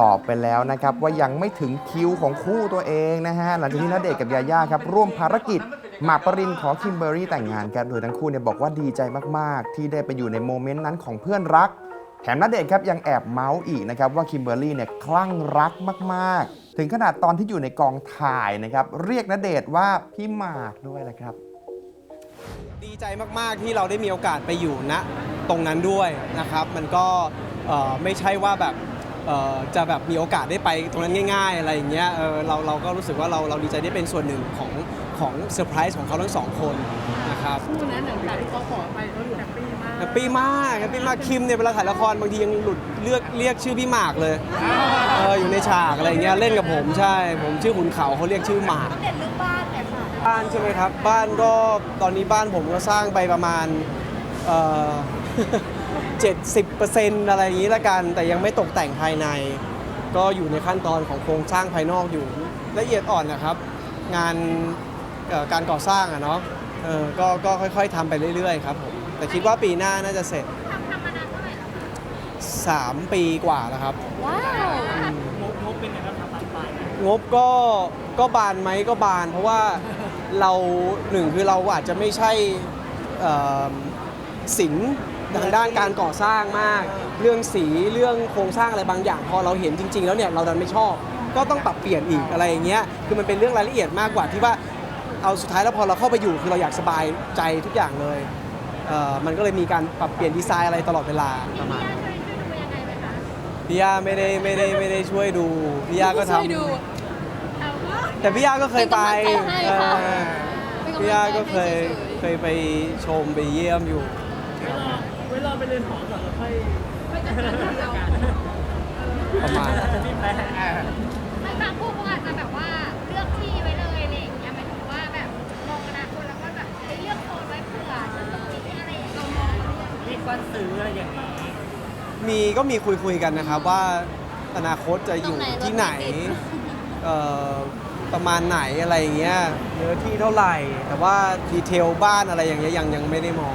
ตอบไปแล้วนะครับ ว่ายังไม่ถึงคิวของคู่ตัวเองนะฮะ หลังจากที่ณเดชน์กับยาย่าครับ ร่วมภารกิจหมากปรินขอคิมเบอรี่แต่งงานกัน โดยทั้งคู่เนี่ยบอกว่าดีใจมากๆ ที่ได้ไปอยู่ในโมเมนต์นั้นของเพื่อนรัก แถมณเดชน์ครับยังแอบเมาส์อีกนะครับว่าคิมเบอรี่เนี่ยคลั่งรักมากๆ ถึงขนาดตอนที่อยู่ในกองถ่ายนะครับเรียกณเดชน์ว่าพี่หมากด้วยแหละครับ ดีใจมาก ๆ ที่เราได้มีโอกาสไปอยู่ณตรงนั้นด้วยนะครับ มันก็เอ่อไม่ใช่ว่าแบบ จะแบบมีโอกาสได้ไปตรงนั้นง่าย ๆ อะไรอย่างเงี้ยเออเราเราก็รู้สึกว่าเราเราดีใจได้เป็นส่วนหนึ่งของของเซอร์ไพรส์ของเขาทั้งสองคนนะครับคู่นั้นหลังจากที่เขาขอไปเขาอยู่แฮปปี้มากแฮปปี้มากแฮปปี้มากคิมเนี่ยเวลาถ่ายละครบางทียังหลุดเลือกเรียกชื่อพี่หมากเลยเอออยู่ในฉากอะไรเงี้ยเล่นกับผมใช่ ผมชื่อขุนเขาเขาเรียกชื่อหมากเด่นเรื่องบ้านเนี่ยค่ะบ้านใช่ไหมครับบ้านก็ตอนนี้บ้านผมก็สร้างไปประมาณ เอ่อ70%อะไรอย่างนี้ละกัน แต่ยังไม่ตกแต่งภายใน ก็อยู่ในขั้นตอนของโครงสร้างภายนอกอยู่ละเอียดอ่อนนะครับ งานเอ่อการก่อสร้างอะเนาะเออก็ก็ค่อยๆทำไปเรื่อยๆครับผมแต่คิดว่าปีหน้าน่าจะเสร็จทำทำมานานเท่าไหร่แล้วคะ3ปีกว่าแล้วครับว้าวงบก็ก็บานไหมก็บาน เพราะว่าเราหนึ่งคือเราอาจจะไม่ใช่เอ่อ ศิลป์ทางด้านการก่อสร้างมาก เรื่องสีเรื่องโครงสร้างอะไรบางอย่าง พอเราเห็นจริง ๆ แล้วเนี่ยเราดันไม่ชอบ ก็ต้องปรับเปลี่ยนอีกอะไรอย่างเงี้ยคือมันเป็นเรื่องรายละเอียดมากกว่าที่ว่าเอาสุดท้ายแล้วพอเราเข้าไปอยู่คือเราอยากสบายใจทุกอย่างเลยเอ่อมันก็เลยมีการปรับเปลี่ยนดีไซน์อะไรตลอดเวลาประมาณพี่ย่าช่วยช่วยดูยังไงไหมคะพี่ย่าไม่ได้ไม่ได้ไม่ได้ช่วยดูพี่ย่าก็ทำ ช่วยดูเอาว่าแต่พี่ย่าก็เคยไปเป็นกำลังใจให้ค่ะ เออเป็นกำลังใจพี่ย่าก็เคยให้เฉยๆ เคยไปชมไปเยี่ยมอยู่ เวลาไปเรียนหอก่อนแล้วค่อยไม่จะเป็นเราประมาณพี่แพ้ไม่บางคู่เขาอาจจะแบบว่าเลือกที่ไว้เลยอะไรอย่างเงี้ยหมายถึงว่าแบบมองอนาคตแล้วก็แบบเอ้ยเลือกโซนไว้เผื่อฉันตรงนี้อะไรอย่างเงี้ยเรามองเขาด้วยรีบวันซื้ออะไรอย่างนี้มีก็มีคุยคุยๆกันนะครับว่าอนาคตจะอยู่ที่ไหนเอ่อประมาณไหนอะไรอย่างเงี้ยเนื้อที่เท่าไหร่ แต่ว่าดีเทลบ้านอะไรอย่างเงี้ยยังยังไม่ได้มอง